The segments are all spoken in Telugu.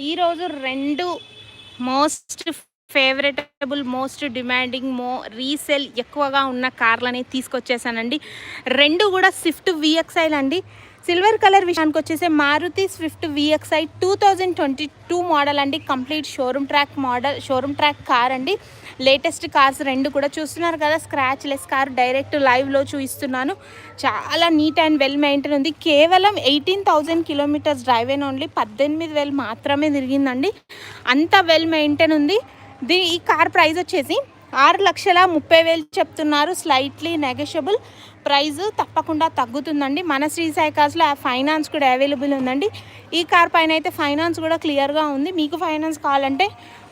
ఈరోజు రెండు మోస్ట్ ఫేవరెటబుల్ మోస్ట్ డిమాండింగ్ మో రీసేల్ ఎక్కువగా ఉన్న కార్లని తీసుకొచ్చేసానండి. రెండు కూడా స్విఫ్ట్ విఎక్స్ఐలు అండి. సిల్వర్ కలర్ విషయానికి వచ్చేసి Maruti Swift VXI two thousand twenty two model అండి. Complete showroom track model showroom track car అండి. లేటెస్ట్ కార్స్ రెండు కూడా చూస్తున్నారు కదా. స్క్రాచ్ లెస్ కార్ డైరెక్ట్ లైవ్లో చూపిస్తున్నాను. చాలా నీట్ అండ్ వెల్ మెయింటైన్ ఉంది. కేవలం ఎయిటీన్ థౌజండ్ కిలోమీటర్స్ డ్రైవ్ అయిన ఓన్లీ పద్దెనిమిది వేలు మాత్రమే తిరిగిందండి. అంత వెల్ మెయింటైన్ ఉంది. దీ ఈ కార్ ప్రైస్ వచ్చేసి ఆరు లక్షల ముప్పై వేలు చెప్తున్నారు. స్లైట్లీ నెగషబుల్ ప్రైస్ తప్పకుండా తగ్గుతుందండి. మన శ్రీ సైకాస్లో ఆ ఫైనాన్స్ కూడా అవైలబుల్ ఉందండి. ఈ కార్ పైన అయితే ఫైనాన్స్ కూడా క్లియర్గా ఉంది. మీకు ఫైనాన్స్ కావాలంటే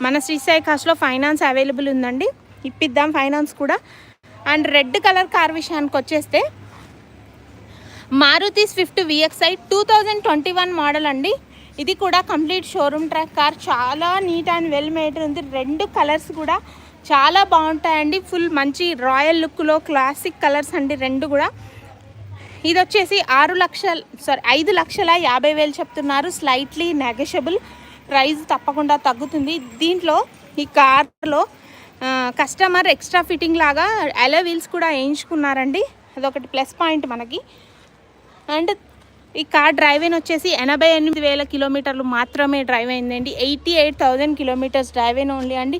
మన శ్రీ సైకాస్లో ఫైనాన్స్ అవైలబుల్ ఉందండి. ఇప్పిద్దాం ఫైనాన్స్ కూడా. అండ్ రెడ్ కలర్ కార్ విషయానికి వచ్చేస్తే Maruti Swift VXI two thousand twenty one model అండి. ఇది కూడా కంప్లీట్ షోరూమ్ ట్రాక్ కార్. చాలా నీట్ అండ్ వెల్ మేడ్ ఉంది. రెండు కలర్స్ కూడా చాలా బాగుంటాయండి. ఫుల్ మంచి రాయల్ లుక్లో క్లాసిక్ కలర్స్ అండి రెండు కూడా. ఇది వచ్చేసి ఆరు లక్షల సారీ ఐదు లక్షల యాభై వేలు చెప్తున్నారు. స్లైట్లీ నెగషబుల్ ప్రైస్ తప్పకుండా తగ్గుతుంది. దీంట్లో ఈ కార్లో కస్టమర్ ఎక్స్ట్రా ఫిట్టింగ్ లాగా అలో వీల్స్ కూడా వేయించుకున్నారండి. అదొకటి ప్లస్ పాయింట్ మనకి. అండ్ ఈ కార్ డ్రైవ్ అయిన వచ్చేసి ఎనభై ఎనిమిది వేల కిలోమీటర్లు మాత్రమే డ్రైవ్ అయిందండి. Eighty eight thousand kilometres drive అయిన ఓన్లీ అండి.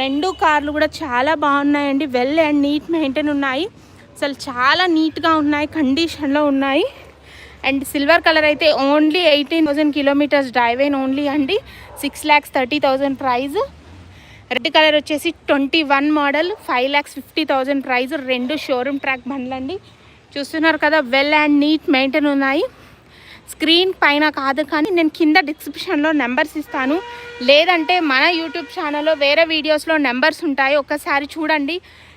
రెండు కార్లు కూడా చాలా బాగున్నాయండి. వెల్ అండ్ నీట్ మెయింటైన్ ఉన్నాయి. అసలు చాలా నీట్గా ఉన్నాయి. కండిషన్లో ఉన్నాయి. అండ్ సిల్వర్ కలర్ అయితే only eighteen thousand kilometres drive అయిన ఓన్లీ అండి. Six lakhs thirty thousand price red colour వచ్చేసి twenty one model. Five lakhs fifty thousand price రెండు షోరూమ్ ట్రాక్ బండ్లండి. చూస్తున్నారు కదా వెల్ అండ్ నీట్ మెయింటైన్ ఉన్నాయి. స్క్రీన్ పైన కాదు కానీ నేను కింద డిస్క్రిప్షన్లో నెంబర్స్ ఇస్తాను. లేదంటే మన యూట్యూబ్ ఛానల్లో వేరే వీడియోస్లో నెంబర్స్ ఉంటాయి. ఒకసారి చూడండి.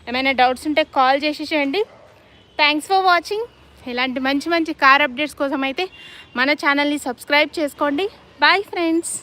ఏమైనా డౌట్స్ ఉంటే కాల్ చేసి చేయండి. థ్యాంక్స్ ఫర్ వాచింగ్ ఇలాంటి మంచి మంచి కార్ అప్డేట్స్ కోసం అయితే మన ఛానల్ని సబ్స్క్రైబ్ చేసుకోండి. Bye friends